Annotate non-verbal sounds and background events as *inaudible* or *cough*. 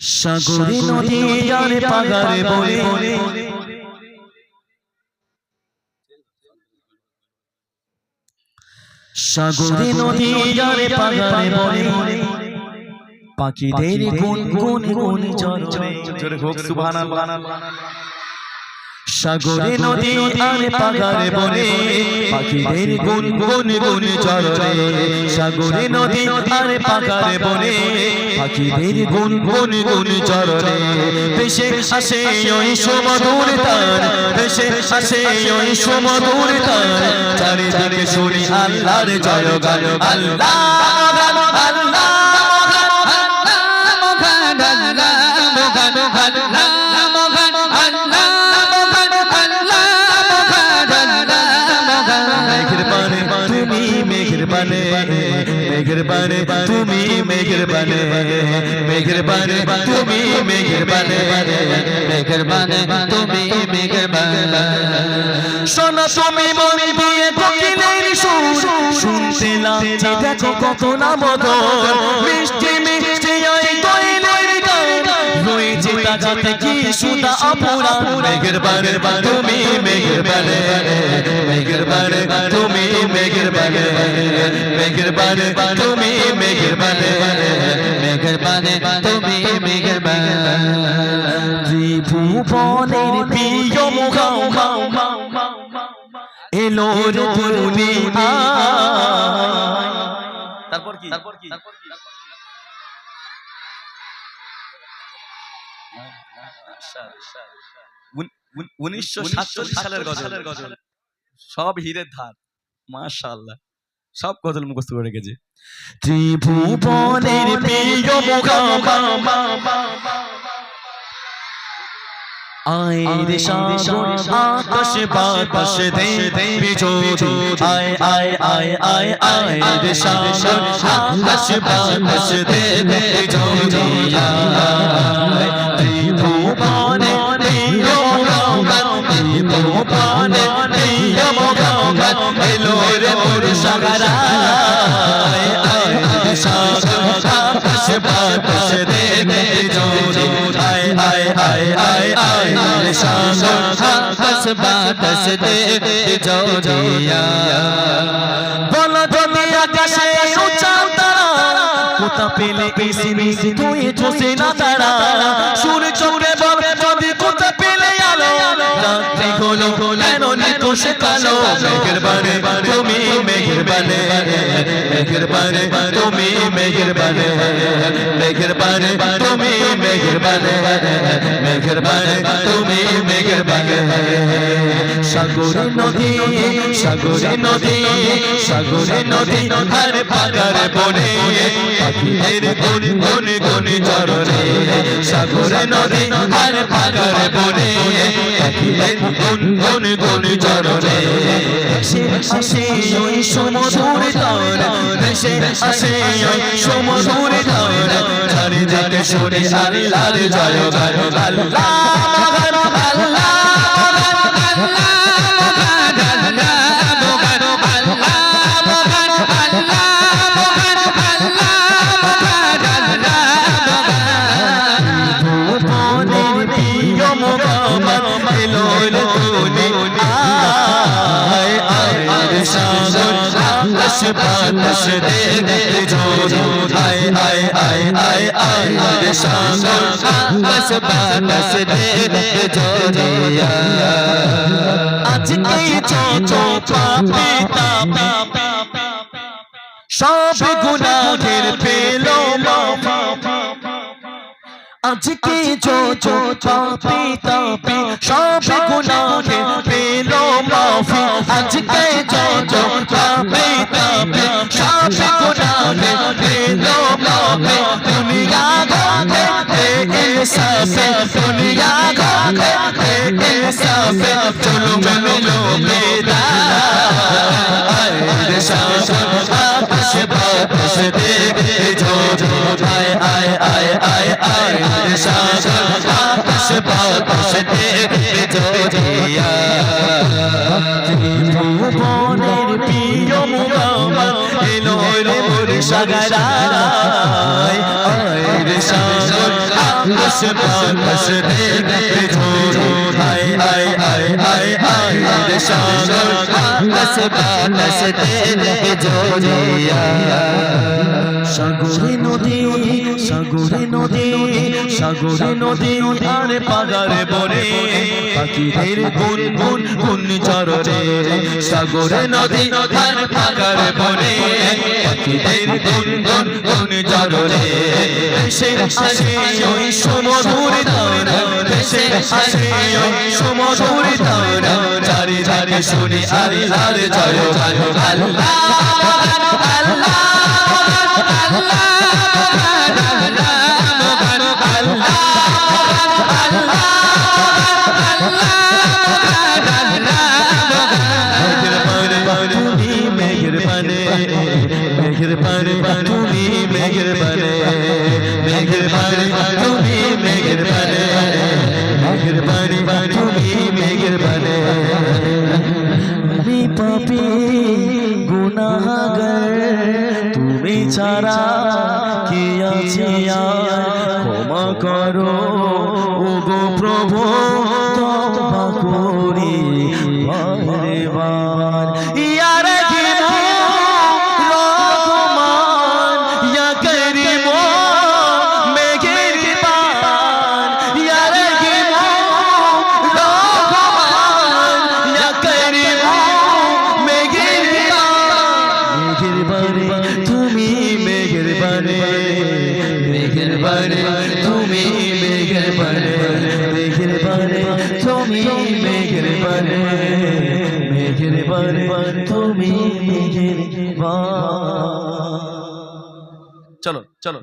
সাগরে নদী আর পাগারে বলে সাগরে নদী আর পাগারে বলে পাখিদের গুন গুন গুন জল জোরে হোক সুবহানাল্লাহ। সাগরে নদী আর পাগারে বলে পাখিদের গুন গুন গুন চররে সাগরে নদী আর পাগারে বলে পাখিদের গুন গুন গুন চররে ভেসে আসে ওই সমদূর তার ভেসে আসে ওই সমদূর তার চারিদিকে শুনি আল্লাহর জয় গান আল্লাহ আল্লাহ তুমি মেঘের বানে মেঘের বানে তুমি মেঘের বানে মেঘের বানে তুমি মেঘের বানে মেঘের বানে তুমি মেঘের বানে শোনো তুমি মন দিয়ে কোকিলের সুর শুনতে লাগছে দেখো কত না মধুর, মিষ্টি মিষ্টি ওই কোয়েলের গান। রয়েছে তাজাতে কি সুদা অপুরা মেঘের বানে তুমি বানে মেঘের বানে তুমি মেঘের বানে মেঘের বানে তুমি মেঘের বানে ত্রিভুবনের প্রিয় মুখাও এলো রে তারপর কি? তারপর কি? উনিশশো সাতচল্লিশ সালের গজল। সব হীরের ধার। মাশাআল্লাহ। সব গজল মুখস্থ করে রেখেছে। ত্রিভুবনের প্রিয় আয়ের আয় পেলে তুই না তারা সুর চৌড়ে রাত্রি হলো কেন নিকোষ কালো মেঘের বানে তুমি মেঘের বানে মেঘের বানে তুমি মেঘের বানে মেঘের বানে তুমি মেঘের বানে মেঘের বানে তুমি মেঘের বানে সাগরে নদী সাগরে নদী সাগরে নদী আর পাগারে বনে। পাখিদের গুন গুন গুন চরণে, সাগরে নদী আর পাগারে বনে। পাখিদের গুন গুন গুন চরণে সে আসে ওই সমুদ্র তর দেশে আসে ওই সমুদ্র তর চারিদিকে শুনে আল্লাহর জয় গান আল্লাহ আল্লাহ ভুবনের *laughs* বাতাস দে দে জোড়ি আয় আয় আয় আয় আয় রে সাগর আকাশ বাতাস দে দে জোড়িয়া আজকে চো পাপি তাপি সব গুনাহের পেল মাফা আজকে যো যো পাপি তাপি সব গুনাহে পেল মাফি আজকে পাপি তাপি সব গুনাহে পেল মাফি দুনিয়া তে ইনসাফে দুনিয়া তে ইনসাফে চলো মেলো মেরা আয় শাসন আকাশ বাতাস দেখে জো জো আয় আয় আয় আয় আয় শাসন আকাশ বাতাস দেখে জো জিয়া ত্রিভুবনের প্রিয় মুহাম্মদ এলো রে মোর সাগরায় রে শাসন বাতাস বাতাস দেখতে ঝোড়ো আয় আয় আয় আয় আয় রে সাগর বাতাস বাতাস দেখতে ঝোড়িয়া সাগরে নদী সাগরে নদী সাগরে নদী, আর পাগারে বনে। পাখিদের গুন গুন গুন চররে সাগরে নদী, আর পাগারে বনে। পাখিদের গুন গুন গুন চররে সে আসে ওই সমধুর তারা সে আসে ওই সমধুর তারা চারি চারি শুনি আল্লাহর জয় জয় আল্লাহ তুমি মেঘের পানে মেঘের পানে তুমি মেঘের পানে মেঘের পানে তুমি মেঘের পানে মেঘের পানে তুমি মেঘের পানে আমি পাপি গুনাহগার চলো চলো।